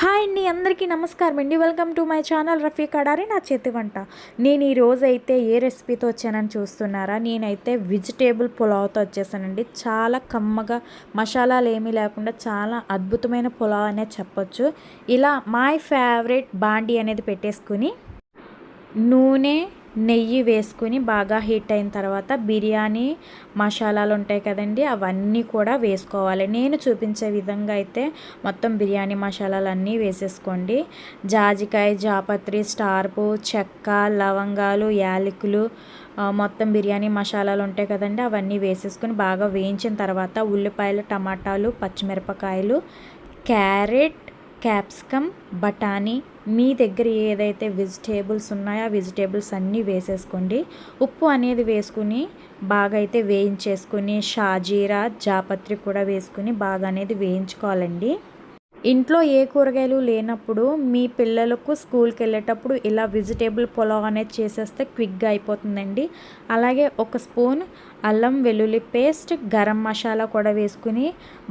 Hi అండి అందరికీ నమస్కారం అండి. Welcome to my channel Rafi Kadari నా చేతి వంట. నేను ఈరోజు అయితే ఏ రెసిపీతో వచ్చానని చూస్తున్నారా? నేనైతే వెజిటేబుల్ పులావ్తో వచ్చేసానండి. చాలా కమ్మగా మసాలాలు ఏమీ లేకుండా చాలా అద్భుతమైన పులావ్ అనే చెప్పొచ్చు. ఇలా మై ఫేవరెట్ బాండీ అనేది పెట్టేసుకుని నూనె నెయ్యి వేసుకుని బాగా హీట్ అయిన తర్వాత బిర్యానీ మసాలాలు ఉంటాయి కదండి అవన్నీ కూడా వేసుకోవాలి. నేను చూపించే విధంగా అయితే మొత్తం బిర్యానీ మసాలాలు అన్నీ వేసేసుకోండి. జాజికాయ జాపత్రి స్టార్పు చెక్క లవంగాలు యాలకులు మొత్తం బిర్యానీ మసాలాలు ఉంటాయి కదండి అవన్నీ వేసేసుకొని బాగా వేయించిన తర్వాత ఉల్లిపాయలు టమాటాలు పచ్చిమిరపకాయలు క్యారెట్ క్యాప్సికమ్ బఠానీ మీ దగ్గర ఏదైతే వెజిటేబుల్స్ ఉన్నాయో ఆ వెజిటేబుల్స్ అన్నీ వేసేసుకోండి. ఉప్పు అనేది వేసుకుని బాగా అయితే వేయించేసుకుని షాజీరా జాపత్రి కూడా వేసుకుని బాగా అనేది వేయించుకోవాలండి. ఇంట్లో ఏ కూరగాయలు లేనప్పుడు మీ పిల్లలకు స్కూల్కి వెళ్ళేటప్పుడు ఇలా వెజిటేబుల్ పులావ్ అనేది చేసేస్తే క్విక్గా అయిపోతుందండి. అలాగే ఒక స్పూన్ అల్లం వెల్లుల్లి పేస్ట్ గరం మసాలా కూడా వేసుకుని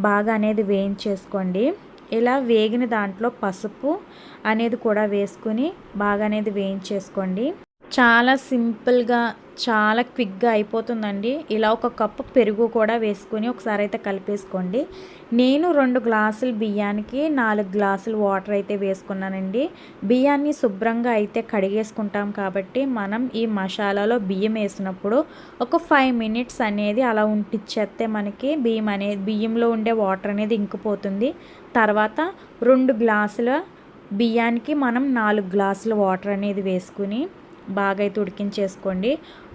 బాగా అనేది వేయించేసుకోండి. ఇలా వేగిన దాంట్లో పసుపు అనేది కూడా వేసుకుని బాగా అనేది వేయించేసుకోండి. చాలా సింపుల్గా చాలా క్విక్గా అయిపోతుందండి. ఇలా ఒక కప్పు పెరుగు కూడా వేసుకొని ఒకసారి అయితే కలిపేసుకోండి. నేను రెండు గ్లాసులు బియ్యానికి నాలుగు గ్లాసులు వాటర్ అయితే వేసుకున్నానండి. బియ్యాన్ని శుభ్రంగా అయితే కడిగేసుకుంటాం కాబట్టి మనం ఈ మసాలాలో బియ్యం వేసినప్పుడు ఒక ఫైవ్ మినిట్స్ అనేది అలా ఉంటిచ్చేస్తే మనకి బియ్యం అనేది బియ్యంలో ఉండే వాటర్ అనేది ఇంకిపోతుంది. తర్వాత రెండు గ్లాసుల బియ్యానికి మనం నాలుగు గ్లాసుల వాటర్ అనేది వేసుకుని బాగా అయితే ఉడికించేసుకోండి.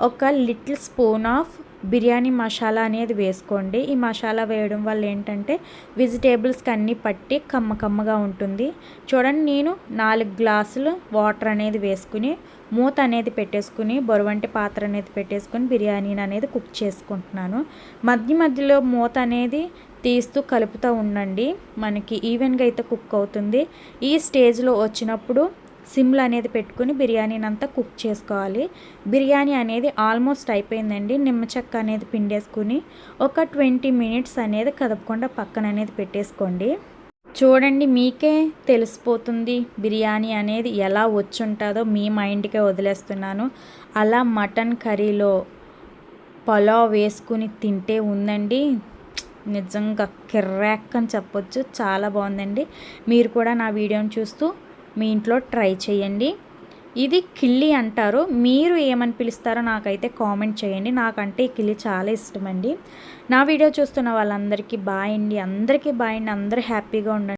ఒక little spoon of biryani masala అనేది వేసుకోండి. ఈ మసాలా వేయడం వల్ల ఏంటంటే వెజిటేబుల్స్కి అన్నీ పట్టి కమ్మ కమ్మగా ఉంటుంది. చూడండి నేను నాలుగు గ్లాసులు వాటర్ అనేది వేసుకుని మూత అనేది పెట్టేసుకుని బొరవంటి పాత్ర అనేది పెట్టేసుకుని బిర్యానీని అనేది కుక్ చేసుకుంటున్నాను. మధ్య మధ్యలో మూత అనేది తీస్తూ కలుపుతూ ఉండండి. మనకి ఈవెన్గా అయితే కుక్ అవుతుంది. ఈ స్టేజ్లో వచ్చినప్పుడు సిమ్లు అనేది పెట్టుకుని బిర్యానీని అంతా కుక్ చేసుకోవాలి. బిర్యానీ అనేది ఆల్మోస్ట్ అయిపోయిందండి. నిమ్మ చెక్క అనేది పిండేసుకుని ఒక ట్వంటీ మినిట్స్ అనేది కదపకుండా పక్కన అనేది పెట్టేసుకోండి. చూడండి మీకే తెలిసిపోతుంది బిర్యానీ అనేది ఎలా వచ్చుంటుందో. మీ మైండ్కే వదిలేస్తున్నాను. అలా మటన్ కర్రీలో పలావ్ వేసుకుని తింటే ఉందండి. నిజంగా కిర్రాక్ అని చెప్పొచ్చు. చాలా బాగుందండి. మీరు కూడా నా వీడియోని చూస్తూ మీ ఇంట్లో ట్రై చేయండి. ఇది కిల్లి అంటారు. మీరు ఏమని పిలుస్తారో నాకైతే కామెంట్ చేయండి. నాకంటే ఈ కిల్లి చాలా ఇష్టం అండి నా వీడియో చూస్తున్న వాళ్ళందరికీ బాయ్ అండి. అందరికీ బాయ్ అండి. అందరూ హ్యాపీగా ఉండండి.